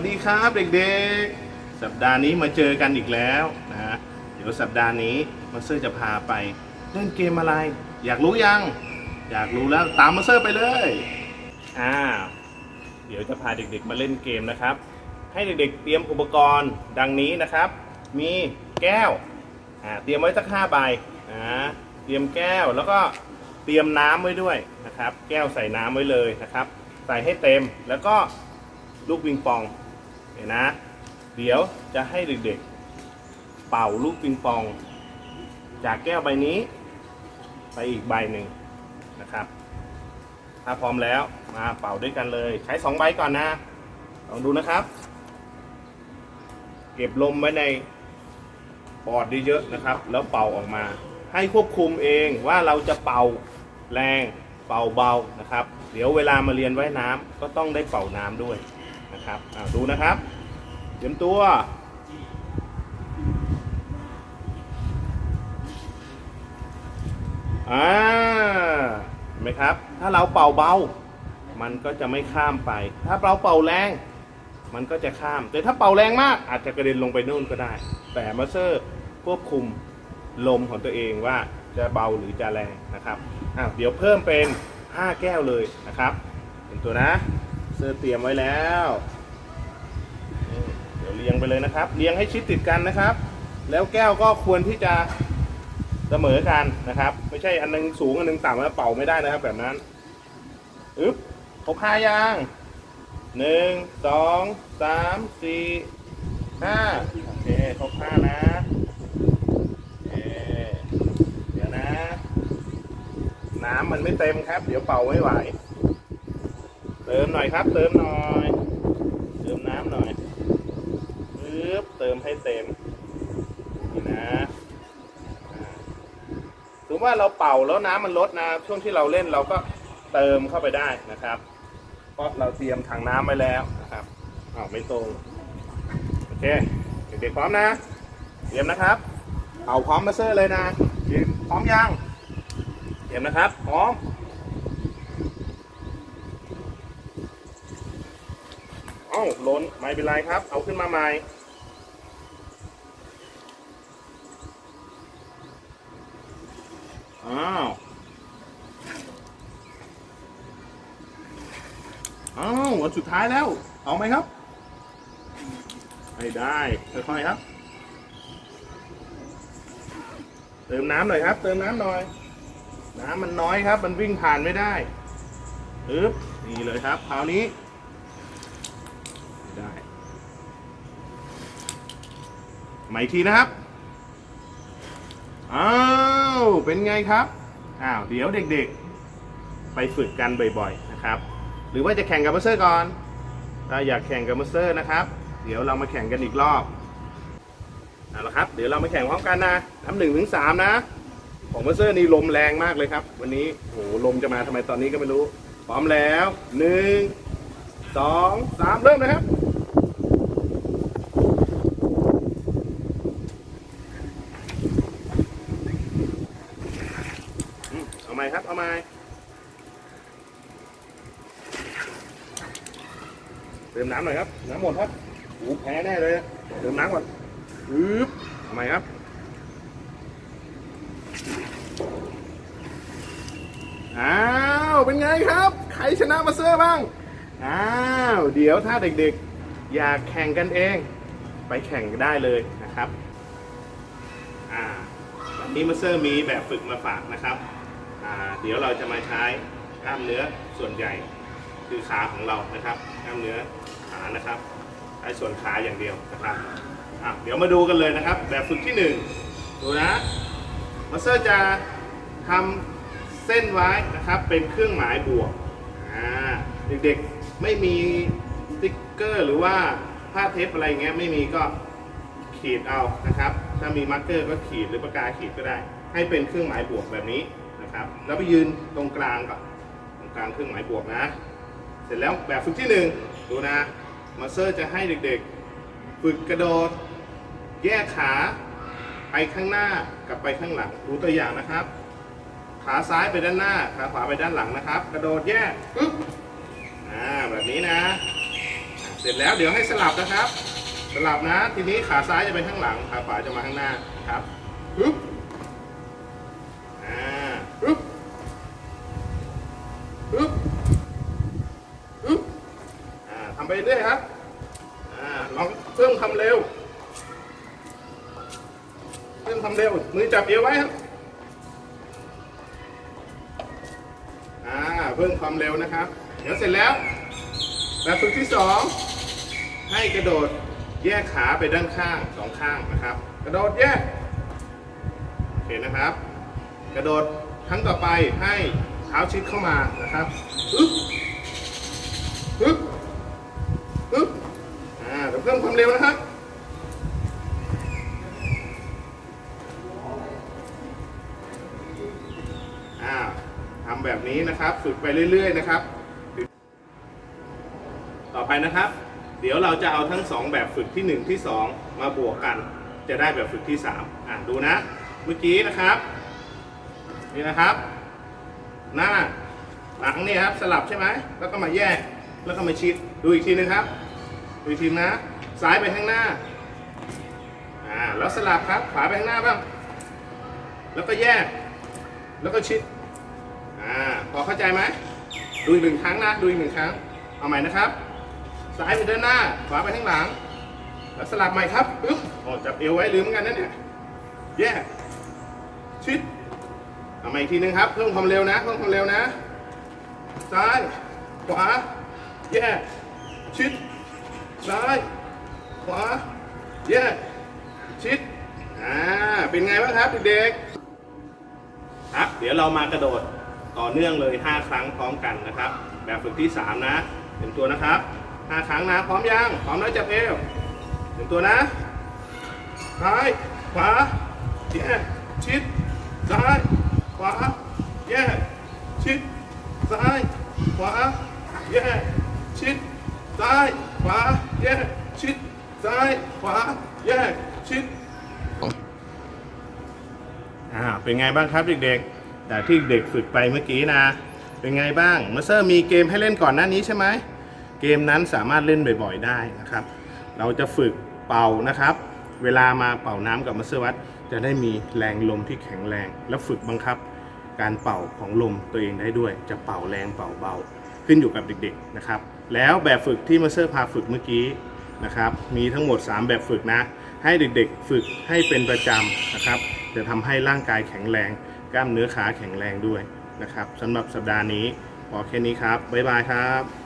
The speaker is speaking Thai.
สดีครับเด็กๆ สัปดาห์นี้มาเจอกันอีกแล้วนะเดี๋ยวสัปดาห์นี้มาเตอร์จะพาไป เล่นเกมอะไร อยากรู้ยัง อยากรู้แล้วตามมาเตอร์ไปเลยอ่าเดี๋ยวจะพาเด็กๆมาเล่นเกมนะครับ ให้เด็กๆเตรียมอุปกรณ์ดังนี้นะครับ มีแก้วอ่าเตรียมไว้สักห้าใบเตรียมแก้วแล้วก็เตรียมน้ำไว้ด้วยนะครับ แก้วใส่น้ำไว้เลยนะครับ ใส่ให้เต็มแล้วก็ลูกปิงปอง ห็นนะ เดี๋ยวจะให้เด็กๆ เป่าลูกปิงปอง จากแก้วใบนี้ ไปอีกใบหนึ่งนะครับ ถ้าพร้อมแล้วมาเป่าด้วยกันเลย ใช้สองใบก่อนนะ ลองดูนะครับ เก็บลมไว้ในปอดเยอะๆนะครับ แล้วเป่าออกมา ให้ควบคุมเองว่าเราจะเป่าแรงเป่าเบานะครับ เดี๋ยวเวลามาเรียนว่ายน้ำก็ต้องได้เป่าน้ำด้วยนะครับดูนะครับ เตรียมตัว อ่าเห็นไหมครับ ถ้าเราเป่าเบา มันก็จะไม่ข้ามไป ถ้าเราเป่าแรง มันก็จะข้าม แต่ถ้าเป่าแรงมาก อาจจะกระเด็นลงไปนู่นก็ได้ แต่มาเตอร์ควบคุมลมของตัวเองว่าจะเบาหรือจะแรงนะครับอะเดี๋ยวเพิ่มเป็น 5 แก้วเลยนะครับเห็นตัวนะ เซอร์เตรียมไว้แล้ว เดี๋ยวเรียงไปเลยนะครับ เรียงให้ชิดติดกันนะครับ แล้วแก้วก็ควรที่จะเสมอกันนะครับ ไม่ใช่อันหนึงสูงอันหนึงต่ำแล้วเป่าไม่ได้นะครับ แบบนั้นอึ๊บครบห้ายังหนึ่งสองสามสี่ห้าโอเคครบห้านะเอ๊เดี๋ยวนะ น้ำมันไม่เต็มครับ เดี๋ยวเป่าไม่ไหว เติมหน่อยครับ เติมหน่อย เติมน้ำหน่อยปึ๊ บเติมให้เต็มนี่นะถือว่าเราเป่าแล้วน้ำมันลดนะ ช่วงที่เราเล่นเราก็เติมเข้าไปได้นะครับ เพราะเราเตรียมถังน้ำไว้แล้วนะครับอ้าวไม่ตรงโอเคเด็กๆพร้อมนะ เตรียมนะครับเป่าพร้อมมาเซอร์เลยนะพร้อมยังเตรียมนะครับพร้อมเอ้าล้นไม่เป็นไรครับ เอาขึ้นมาใหม่ อ้าว อ้าววันสุดท้ายแล้ว เอาไหมครับ ไม่ได้ค่อยๆครับ เติมน้ำหน่อยครับ เติมน้ำหน่อย น้ำมันน้อยครับ มันวิ่งผ่านไม่ได้ปึ๊บนี่เลยครับคราวนี้ ได้มาอีกทีนะครับอ้า วเป็นไงครับอ้าวเดี๋ยวเด็กๆ ไปฝึกกันบ่อยๆนะครับ หรือว่าจะแข่งกับมาสเตอร์ก่อนถ้าอยากแข่งกับมาสเตอร์นะครับ เดี๋ยวเรามาแข่งกันอีกรอบเอาละครับ เดี๋ยวเรามาแข่งพร้อมกันนะนับหนึ่งถึงสามนะ ของมาสเตอร์นี่ลมแรงมากเลยครับ วันนี้โหลมจะมาทำไมตอนนี้ก็ไม่รู้ พร้อมแล้วหนึ่งสองสามเริ่มนะครับ เอาไหมครับ เอาไหมเติมน้ำหน่อยครับ น้ำหมดครับโอ้แพ้แน่เลยเติมน้ำก่อนปึ๊บเอาไหมครับอ้าวเป็นไงครับ ใครชนะมาเซอร์บ้างอ้าวเดี๋ยวถ้าเด็กๆ อยากแข่งกันเอง ไปแข่งได้เลยนะครับอ่าวันนี้มาเซอร์มีแบบฝึกมาฝากนะครับ เดี๋ยวเราจะมาใช้กล้ามเนื้อส่วนใหญ่คือขาของเรานะครับกล้ามเนื้อขานะครับใช้ส่วนขาอย่างเดียวนะครับเดี๋ยวมาดูกันเลยนะครับ แบบฝึกที่หนึ่งดูนะมาสเตอร์จะทำเส้นไว้นะครับเป็นเครื่องหมายบวกเด็กๆไม่มีสติ๊กเกอร์ หรือว่าผ้าเทปอะไรเงี้ยไม่มีก็ขีดเอานะครับ ถ้ามีมาร์กเกอร์ก็ขีดหรือปากกาขีดก็ได้ ให้เป็นเครื่องหมายบวกแบบนี้ นะครับ แล้วไปยืนตรงกลางก่อนตรงกลางเครื่องหมายบวกนะ เสร็จแล้วแบบฝึกที่หนึ่งดูนะมาสเตอร์จะให้เด็กๆ ฝึกกระโดด แยกขาไปข้างหน้ากับไปข้างหลัง ดูตัวอย่างนะครับ ขาซ้ายไปด้านหน้า ขาขวาไปด้านหลังนะครับ กระโดดแยกปึ๊บอ่าแบบนี้นะ เสร็จแล้วเดี๋ยวให้สลับนะครับ สลับนะ ทีนี้ขาซ้ายจะไปข้างหลัง ขาขวาจะมาข้างหน้าครับปึ๊บ ปึ๊บปึ๊บอ่าทำไปเรื่อยครับอ่าลองเพิ่มความเร็ว เพิ่มความเร็ว มือจับเอวไว้ครับอ่าเพิ่มความเร็วนะครับ เดี๋ยวเสร็จแล้วแบบฝึกที่สองให้กระโดดแยกขาไปด้านข้างสองข้างนะครับ กระโดดแยกโอเคนะครับ กระโดดครั้งต่อไปให้ เท้าชิดเข้ามานะครับอึ๊บอึ๊บอึ๊บอ่าเดี๋ยวเพิ่มความเร็วนะครับอ่าทำแบบนี้นะครับฝึกไปเรื่อย ๆ นะครับ ต่อไปนะครับ เดี๋ยวเราจะเอาทั้งสองแบบฝึกที่ 1 ที่ 2 มาบวกกัน จะได้แบบฝึกที่ 3 อ่านดูนะ เมื่อกี้นะครับ นี่นะครับ หน้าหลังนี่ครับสลับใช่ไหมแล้วก็มาแยกแล้วก็มาชิดดูอีกทีนึงครับดูอีกทีนะซ้ายไปข้างหน้าอ่าแล้วสลับครับขวาไปข้างหน้าบ้างแล้วก็แยก แล้วก็ชิดอ่าพอเข้าใจไหมดูอีกหนึ่งครั้งนะดูอีกหนึ่งครั้งเอาใหม่นะครับซ้ายไปด้านหน้าขวาไปข้างหลัง แล้วสลับใหม่ครับปึ๊บโอ้จับเอวไว้ลืมเหมือนกันนะเนี่ยแยกชิด เอาม่อีกทีนึงครับ เพิ่มความเร็วนะ เพิ่มความเร็วนะ ซ้าย ขวา แยกชิด ซ้าย ขวา แยกชิด อ่า เป็นไงบ้างครับเด็กๆ ครับ เดี๋ยวเรามากระโดดต่อเนื่องเลย 5 ครั้งพร้อมกันนะครับ แบบฝึกที่ 3 นะเต็มตัวนะครับ 5 ครั้งนะ พร้อมยัง พร้อมแล้วจับเอวเต็มตัวนะ ซ้าย ขวา แยกชิด ซ้าย ขวา แยก ชิด ซ้าย ขวา แยก ชิด ซ้าย ขวา แยก ชิด ซ้าย ขวา แยก ชิด อ่า เป็นไงบ้างครับเด็กๆ แต่ที่เด็กฝึกไปเมื่อกี้นะ เป็นไงบ้างมาสเซอร์มีเกมให้เล่นก่อนหน้านี้ใช่ไหม เกมนั้นสามารถเล่นบ่อยๆได้นะครับ เราจะฝึกเป่านะครับ เวลามาเป่าน้ำกับมาสเซอร์วัดจะได้มีแรงลมที่แข็งแรง และฝึกบังคับ การเป่าของลมตัวเองได้ด้วย จะเป่าแรงเป่าเบา ขึ้นอยู่กับเด็กๆนะครับ แล้วแบบฝึกที่มาสเซอร์พาฝึกเมื่อกี้นะครับ มีทั้งหมด 3 แบบฝึกนะ ให้เด็กๆฝึกให้เป็นประจำนะครับ จะทำให้ร่างกายแข็งแรง กล้ามเนื้อขาแข็งแรงด้วยนะครับสำหรับสัปดาห์นี้พอแค่นี้ครับ บ๊ายบายครับ